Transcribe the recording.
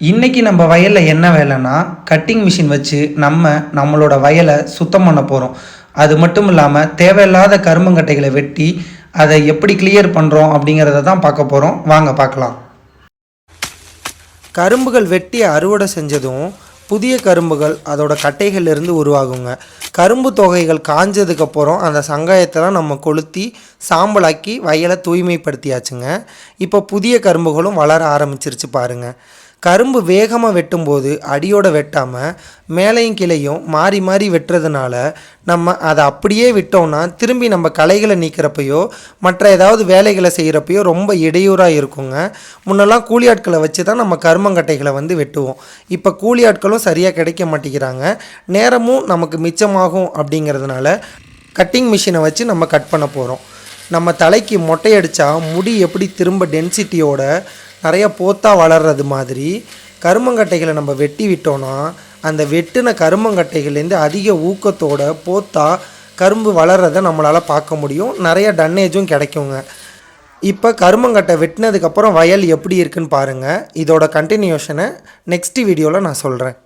இன்றைக்கி நம்ம வயலில் என்ன வேலைன்னா கட்டிங் மிஷின் வச்சு நம்ம நம்மளோட வயலை சுத்தம் பண்ண போகிறோம் அது மட்டும் இல்லாமல் தேவையில்லாத கரும்பங்கட்டைகளை வெட்டி அதை எப்படி கிளியர் பண்ணுறோம் அப்படிங்கிறத தான் பார்க்க போகிறோம் வாங்க பார்க்கலாம். கரும்புகள் வெட்டி அறுவடை செஞ்சதும் புதிய கரும்புகள் அதோட கட்டைகள்லேருந்து உருவாகுங்க. கரும்பு தொகைகள் காஞ்சதுக்கப்புறம் அந்த சங்காயத்தெல்லாம் நம்ம கொளுத்தி சாம்பலாக்கி வயலை தூய்மைப்படுத்தியாச்சுங்க. இப்போ புதிய கரும்புகளும் வளர ஆரம்பிச்சிருச்சு பாருங்க. கரும்பு வேகமாக வெட்டும்போது அடியோடு வெட்டாமல் மேலையும் கிளையும் மாறி மாறி வெட்டுறதுனால நம்ம அதை அப்படியே விட்டோம்னா திரும்பி நம்ம களைகளை நீக்கிறப்பையோ மற்ற ஏதாவது வேலைகளை செய்கிறப்பையோ ரொம்ப இடையூறாக இருக்குங்க. முன்னெல்லாம் கூலி ஆட்களை வச்சு தான் நம்ம கருமங்கட்டைகளை வந்து வெட்டுவோம். இப்போ கூலி ஆட்களும் சரியாக கிடைக்க மாட்டேங்கிறாங்க. நேரமும் நமக்கு மிச்சமாகும் அப்படிங்கிறதுனால கட்டிங் மிஷினை வச்சு நம்ம கட் பண்ண போகிறோம் நம்ம தலைக்கு மொட்டையடிச்சா முடி எப்படி திரும்ப டென்சிட்டியோட நிறைய போத்தா வளர்றது மாதிரி கருமங்கட்டைகளை நம்ம வெட்டி விட்டோன்னா அந்த வெட்டின கருமங்கட்டைகள்லேருந்து அதிக ஊக்கத்தோட போத்தா கரும்பு வளர்றதை நம்மளால் பார்க்க முடியும். நிறைய டன்னேஜும் கிடைக்குங்க. இப்போ கருமங்கட்டை வெட்டினதுக்கப்புறம் வயல் எப்படி இருக்குன்னு பாருங்கள் இதோட கண்டினியூஷனை நெக்ஸ்ட் வீடியோவில் நான் சொல்கிறேன்